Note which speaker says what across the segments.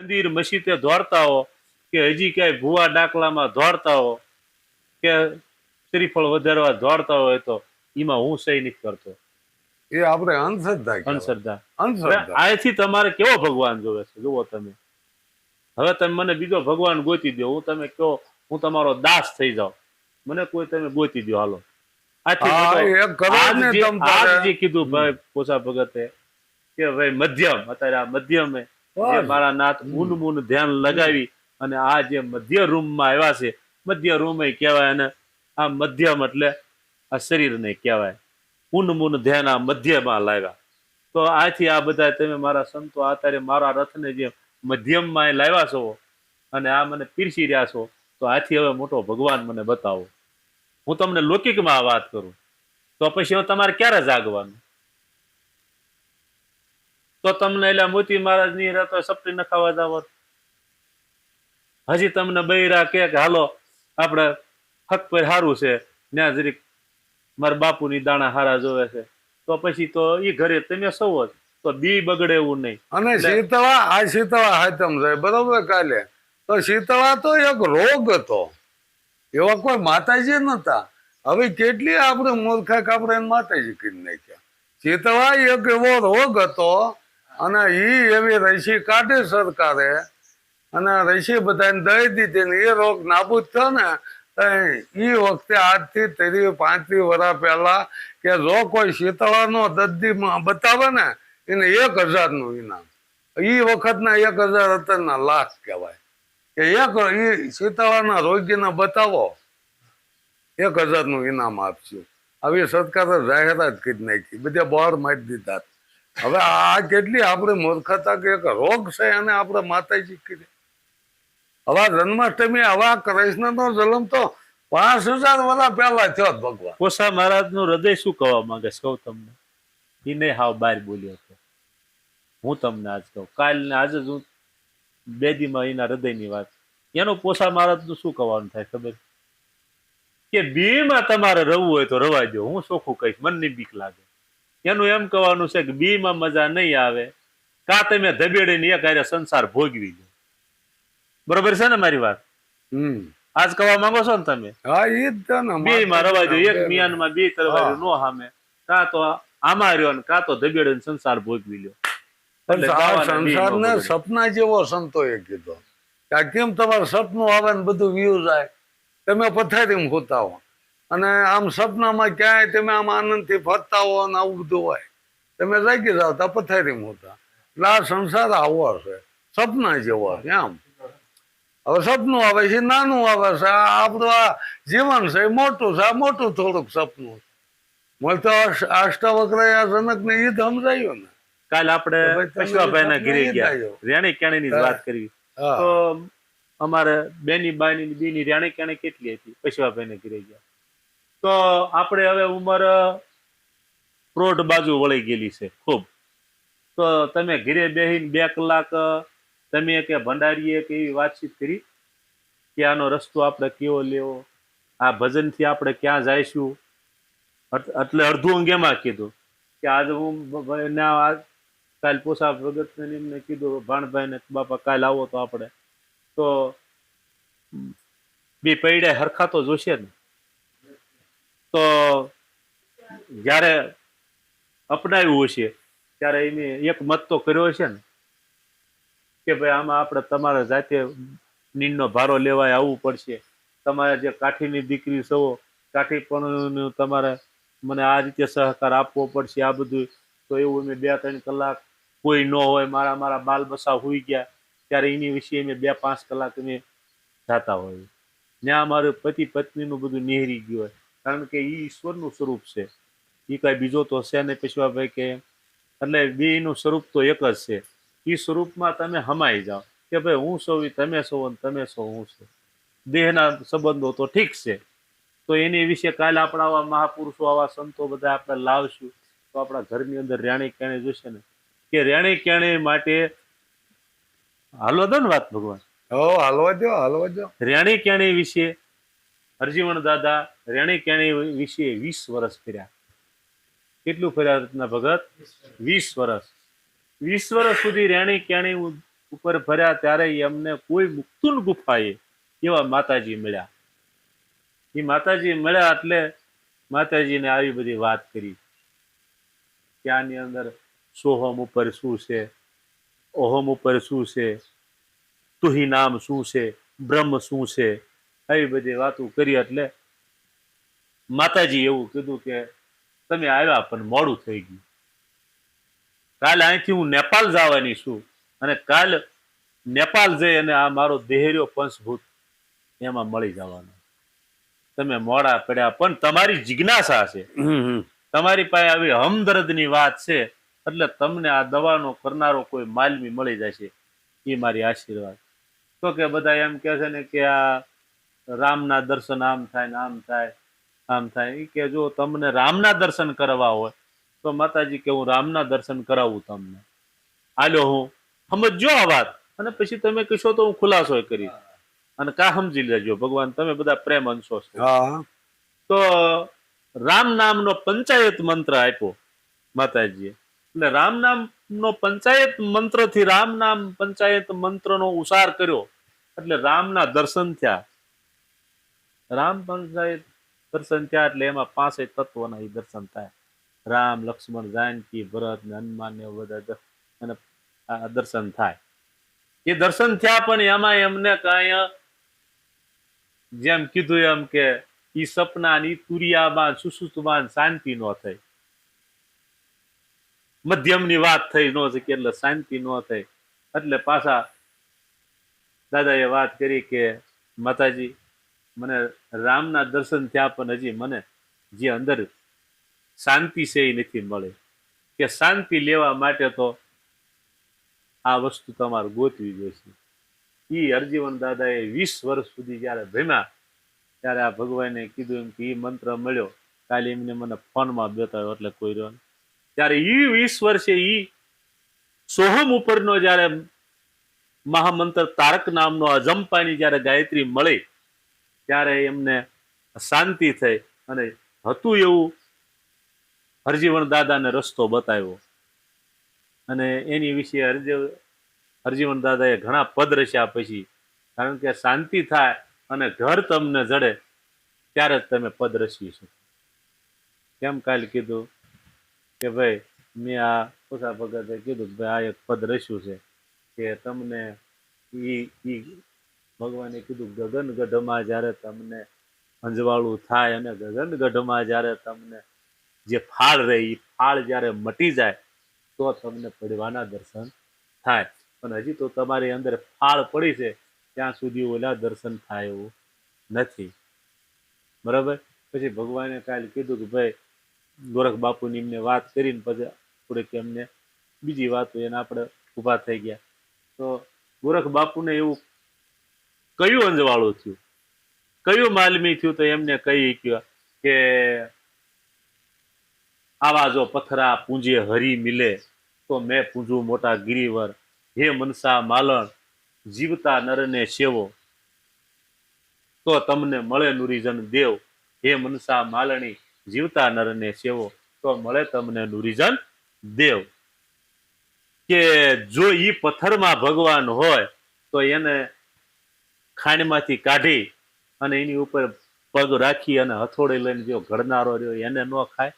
Speaker 1: મંદિર મસ્જિદે દોડતા હો કે હજી ક્યાંય ભૂવા ડાકલામાં દોડતા હો કે શ્રીફળ વધારવા દોડતા હોય તો એમાં હું સહી નથી કરતો.
Speaker 2: એ આપણે અંધશ્રદ્ધા
Speaker 1: અંધશ્રદ્ધા.
Speaker 2: અંધશ્રદ્ધા.
Speaker 1: આથી તમારે કેવો ભગવાન જોવે છે? જુઓ તમે. હવે તમે મને બીજો ભગવાન ગોતી દો હું તમે કહો હું તમારો દાસ થઈ જાઉં. મને કોઈ તમે ગોતી દો હાલો. આથી કીધું ભાઈ પોસા ભગતે કે ભાઈ મધ્યમ અત્યારે આ મધ્યમે. મારા નાથ ઊંડ મૂન ધ્યાન લગાવી અને આ જે મધ્ય રૂમમાં આવ્યા છે મધ્ય રૂમ કહેવાય અને આ મધ્યમ એટલે આ શરીરને કહેવાય. ઊંડ મૂન ધ્યાન આ મધ્યમાં લાવ્યા. તો આથી આ બધા તમે મારા સંતો અત્યારે મારા રથને જે મધ્યમમાં લાવ્યા છો અને આ મને પીરસી રહ્યા છો તો આથી હવે મોટો ભગવાન મને બતાવો. હું તમને લૌકિકમાં આ વાત કરું. તો પછી હું તમારે ક્યારે જાગવાનું? તો તમને એટલે મોતી મહારાજની રહેતો સપટી નખાવા જાવ હજી તમને બૈરા કે હાલો આપણે હક પર સારું છે ત્યાં જરીક મારા બાપુની દાણા હારા જોવે છે. તો પછી તો એ ઘરે તમે સૌ જ તો બી બગડે એવું નહીં.
Speaker 2: અને શીતળા આ શીતળા હાથમ છે બરોબર કાલે? તો શીતળા તો એક રોગ હતો. એવા કોઈ માતાજી નતા. હવે કેટલી આપણે મૂર્ખા કે આપણે માતાજી કરી નાખ્યા. શીતળા એક એવો રોગ હતો અને ઈ એવી રસી કાઢી સરકારે. અને રસી બધાને દઈ દીધી ને એ રોગ નાબૂદ થયો ને ઈ વખતે આજથી ત્રીસ, પાંત્રીસ વર્ષ પહેલા કે જો કોઈ શીતળાનો દર્દી બતાવે ને, એને એક હજારનું ઇનામ. ઈ વખતના એક હજાર અત્યારના લાખ કહેવાય. કે એક ઈ શીતળાના રોગીને બતાવો, એક હજારનું ઇનામ આપશું. આવી સરકારે જાહેરાત કરી નાખી. બધા બહાર મારી દીધા. હવે આ કેટલી આપણે મૂર્ખતા કે એક રોગ છે અને આપણે માતાજી કીધી. હવે જન્માષ્ટમી, હવે આ કૃષ્ણનો જન્મ તો પાંચ હજાર વર્ષ પહેલા થયો ભગવાન.
Speaker 1: કોસા મહારાજનું હૃદય શું કહેવા માંગે કહું તમને. એને હાવ બહાર બોલ્યો હતો. હું તમને આજ કહું. કાલ ને આજે જ હું બેદીમાં એના હૃદયની વાત. એનો પોસા મહારાજનું શું કહેવાનું થાય ખબર? કે બીમાં તમારે રવું હોય તો રવા દો હું ચોખ્ખું કહીશ. મનની બીક લાગે. એનું એમ કહેવાનું છે કે બીમાં મજા નહીં આવે. કા તમે ધબેડીને એક હારે સંસાર ભોગવી દો બરોબર છે ને મારી વાત?
Speaker 2: હમ.
Speaker 1: આજ કહેવા માંગો છો ને તમે?
Speaker 2: હા ઈ જ છે ને
Speaker 1: બે માં રવા દો એક મિયાનમાં બે તરવારી નો સામે કા તો આમાં રહ્યો ને કા તો ધબેડીને સંસાર ભોગવી લ્યો.
Speaker 2: સંસારને સપના જેવો સંતોએ કીધો. કેમ તમારું સપનું આવે ને બધું વ્યૂ જાય? તમે પથારીમાં હોતા હો. અને આમ સપનામાં ક્યાંય તમે આમ આનંદથી ફરતા હો અને આવું બધું હોય તમે જાગી જાઓ તો પથારી હોતા. એટલે આ સંસાર આવો હશે. સપના જેવો હશે આમ હવે સપનું આવે છે નાનું આવે છે. આ આપણું આ જીવન છે મોટું છે આ મોટું થોડુંક સપનું મને તો અષ્ટ- અષ્ટાવક્ર આ જનકને ઈ સમજાયું ને.
Speaker 1: કાલ આપણે
Speaker 2: તો ભાઈ તમે
Speaker 1: પશુભાઈ ના ઘરે ગયા. રેણી કેણી ની વાત
Speaker 2: કરી
Speaker 1: તો અમારે બેની બાની ની બીની રેણી કેણી કેટલી હતી? પશુભાઈ ને ઘરે ગયા. તો આપણે હવે ઉંમર પ્રોઢ બાજુ વળી ગયેલી છે, ખૂબ. તો તમે ઘરે બેહીને બે કલાક તમે કે ભંડારીએ કે એવી વાતચીત કરી, કે આનો રસ્તો આપણે કેવો લેવો, આ ભજનથી આપણે ક્યાં જઈશું? એટલે અડધું અંગ એમાં કીધું, કે આજે હું ના કાલ પોસા ભગત ને એમને કીધું, ભાણભાઈ ને બાપા કાલ આવો તો આપણે. તો, બે પૈડા હરખા તો જોશે ને. તો જ્યારે અપનાવ્યું હશે, ત્યારે એને એક મત તો કર્યો હશે ને, કે ભાઈ આમાં આપણે તમારે જાતે નીંદનો ભારો લેવાય આવવું પડશે. તમારે જે કાઠીની દીકરી છો કાઠી પણ તમારે મને આ રીતે સહકાર આપવો પડશે, આ બધું. તો એવું મેં બે ત્રણ કલાક કોઈ ન હોય, મારા મારા બાલ બસા હોઈ ગયા, ત્યારે એની વિશે અમે બે પાંચ કલાક અમે જાતા હોય ત્યાં અમારું પતિ પત્નીનું બધું નિહરી ગયું હોય. કારણ કે એ ઈશ્વરનું સ્વરૂપ છે. એ કાંઈ બીજો તો છે ને ભાઈ કે એટલે બેનું સ્વરૂપ તો એક જ છે. એ સ્વરૂપમાં તમે હમાઈ જાઓ. કે ભાઈ હું સૌ તમે સૌ અને તમે સૌ હું છું. દેહના સંબંધો તો ઠીક છે. તો એની વિશે કાલે આપણા આવા મહાપુરુષો આવા સંતો બધા આપણે લાવશું. તો આપણા ઘરની અંદર રેણી કેણે જોશે ને? કે રેણી કેણી માટે હાલો દો ને વાત ભગવાન.
Speaker 2: હો હાલવા દો હાલવા દો
Speaker 1: રેણી કેણી વિશે હરજીવન દાદા રેણી કેણી વિશે વીસ વર્ષ ફર્યા. કેટલું ફર્યા રત્ના ભગત? વીસ વર્ષ. વીસ વર્ષ સુધી રેણી કેણી ઉપર ફર્યા ત્યારે એમને કોઈ મુક્તુલ ગુફાએ એવા માતાજી મળ્યા. એ માતાજી મળ્યા એટલે માતાજીને આવી બધી વાત કરી. કે આની અંદર સોહમ ઉપર શું છે? ઓહમ ઉપર શું છે? તુહી નામ શું છે? બ્રહ્મ શું છે? આવી બધી વાતો કરી એટલે માતાજી એવું કીધું કે તમે આવ્યા પણ મોડું થઈ ગયું. કાલ અહીંથી હું નેપાલ જવાની છું અને કાલ નેપાલ જઈ અને આ મારો દેહર્યો પંચભૂત એમાં મળી જવાનો. તમે મોડા પડ્યા પણ તમારી જિજ્ઞાસા છે. તમારી પાસે આવી હમદર્દની વાત છે એટલે તમને આ દવાનો કરનારો કોઈ માલમી મળી જશે એ મારી આશીર્વાદ. તો કે બધા એમ કહે છે ને કે આ રામના દર્શન આમ થાય ને આમ થાય આમ થાય. કે જો તમને રામના દર્શન કરવા હોય તો માતાજી કે હું રામના દર્શન કરાવું તમને. આલ્યો હું સમજો આ વાત. અને પછી તમે કહેશો તો હું ખુલાસો કરી અને કા સમજી લેજો ભગવાન તમે બધા પ્રેમ અંશો છો. તો રામ નામનો પંચાયત મંત્ર આપ્યો માતાજીએ. એટલે રામ નામનો પંચાયત મંત્રથી રામ નામ પંચાયત મંત્રનો ઉસાર કર્યો. એટલે રામના દર્શન થયા. રામ પંચાયત દર્શન થયા એટલે એમાં પાંચે તત્વોના એ દર્શન થાય. રામ, લક્ષ્મણ, જાનકી, ભરત ને હનુમાન ને બધા અને દર્શન થાય. એ દર્શન થયા પણ એમાં એમને કાંઈ જેમ કીધું એમ કે ઈ સપના ની તુરિયામાં, સુસુતમાં શાંતિ ન થઈ. મધ્યમની વાત થઈ ન શકે એટલે શાંતિ ન થઈ. એટલે પાછા દાદાએ વાત કરી કે માતાજી મને રામના દર્શન થયા પણ હજી મને જે અંદર શાંતિ છે એ નથી મળે કે શાંતિ લેવા માટે તો આ વસ્તુ તમારે ગોતવી જોઈશે એ હરજીવન દાદાએ વીસ વર્ષ સુધી જ્યારે ભમ્યા ત્યારે આ ભગવાને કીધું એમ કે ઈ મંત્ર મળ્યો, કાલે એમને મને ફોનમાં બતાવ્યો, એટલે કોઈ રહ્યો. ત્યારે એ વીસ વર્ષે એ સોહમ ઉપરનો જ્યારે મહામંત્ર તારક નામનો અજંપાની જ્યારે ગાયત્રી મળી ત્યારે એમને શાંતિ થઈ અને હતું એવું હરજીવન દાદાને રસ્તો બતાવ્યો. અને એની વિશે હરજીવ હરજીવન દાદાએ ઘણા પદ રચ્યા પછી, કારણ કે શાંતિ થાય અને ઘર તમને જડે, ત્યારે જ તમે પદ રચી શકો. કેમ કાલે કીધું કે ભાઈ, મેં આ પોસા ભગતે કીધું કે ભાઈ, આ એક પદ રચ્યું છે કે તમને ઈ ભગવાને કીધું ગગનગઢમાં જ્યારે તમને અંજવાળું થાય અને ગગનગઢમાં જ્યારે તમને જે ફાળ રહે એ ફાળ જ્યારે મટી જાય, તો તમને પડવાના દર્શન થાય. પણ હજી તો તમારી અંદર ફાળ પડી છે, ત્યાં સુધી ઓલા દર્શન થાય એવું નથી. બરાબર? પછી ભગવાને કાલે કીધું કે, ભાઈ, ગોરખ બાપુની એમને વાત કરીને પછી થોડીક એમને બીજી વાતો એને આપણે ઊભા થઈ ગયા. તો ગોરખ બાપુને એવું કયું અંજવાળું થયું? કયું માલમી થયું તો એમને કહી ગયો કે આવા જો પથરા પૂંજે હરી મિલે, તો મેં પૂંજું મોટા ગિરિવર. હે મનસા માલણ, જીવતા નરને સેવો. તો તમને મળે નુરીજન દેવ. હે મનસા માલણી, જીવતા નરને સેવો. તો મળે તમને નુરીજન દેવ. કે જો ઈ પથ્થરમાં ભગવાન હોય, તો એને ખાંડમાંથી કાઢી અને એની ઉપર પગ રાખી અને હથોડી લઈને જો ઘડનારો રહ્યો એને ન ખાય.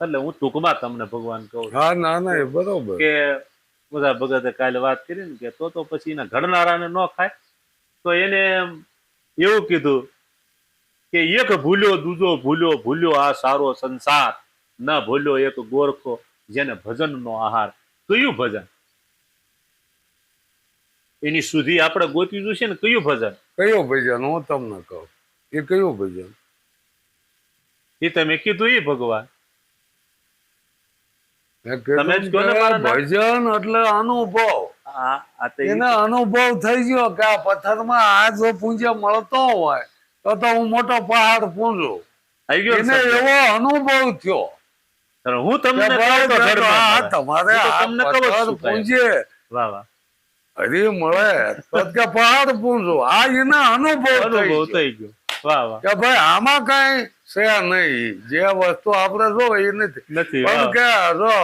Speaker 1: એટલે હું ટૂંકમાં તમને ભગવાન કહું
Speaker 2: હા ના ના એ બરોબર.
Speaker 1: કે બધા ભગતે કાલે વાત કરી ને કે તો તો પછી એના ઘડનારાને ન ખાય. તો એને એવું કીધું કે એક ભૂલ્યો દૂજો ભૂલ્યો ભૂલ્યો આ સારો સંસાર. ન ભૂલ્યો એક ગોરખો જેને ભજનનો આહાર. કયું ભજન? એની સુધી આપણે ગોતવી છે ને કયું ભજન?
Speaker 2: કયો ભજન? હું તમને કહું. એ કયું ભજન?
Speaker 1: એ તમે કીધું એ ભગવાન.
Speaker 2: ભજન એટલે અનુભવ. એને અનુભવ થઈ ગયો કે આ પથ્થરમાં આ જો પૂંજે મળતો હોય તો તો હું મોટો પહાડ પૂંજું. એને એવો અનુભવ થયો.
Speaker 1: હું તમને
Speaker 2: તમારે. પૂંજે.
Speaker 1: વાહ વાહ.
Speaker 2: હરી મળે. તો કે પહાડ પૂંજું આ એને અનુભવ થઈ
Speaker 1: અનુભવ
Speaker 2: ગયો.
Speaker 1: થઈ ગયો. વાહ વાહ.
Speaker 2: કે ભાઈ આમાં કઈ છે નહીં. જે વસ્તુ આપણે જો એ નથી. પણ કે જો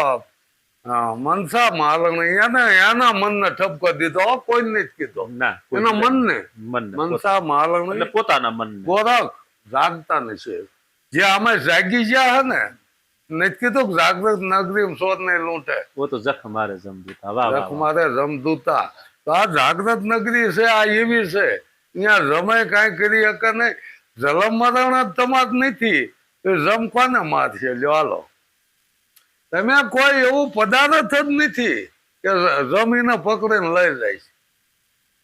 Speaker 2: મનસા માલણી એને એના મનને ઠપકો દીધો. કોઈ નથી કીધો.
Speaker 1: ના
Speaker 2: એના મનને. મનસા માલણી
Speaker 1: પોતાના મનને.
Speaker 2: ગોરખ જાગતા નથી જે અમે જાગી ગયા હે ને નથી કીધું જાગૃત નગરી શોધ ને લૂંટે.
Speaker 1: વો તો જખ મારે જમદૂતા વાહ જખ
Speaker 2: મારે જમદૂતા તો આ જાગૃત નગરી છે આ એવી છે. અહીંયા રમે કાંઈ કરી શકે નહીં. જલમ મરણ તમાર નથી. જમ કોને મારશે લ્યો હાલો. તમે કોઈ એવું પદાર્થ જ નથી કે જમીને પકડીને લઈ જાય છે.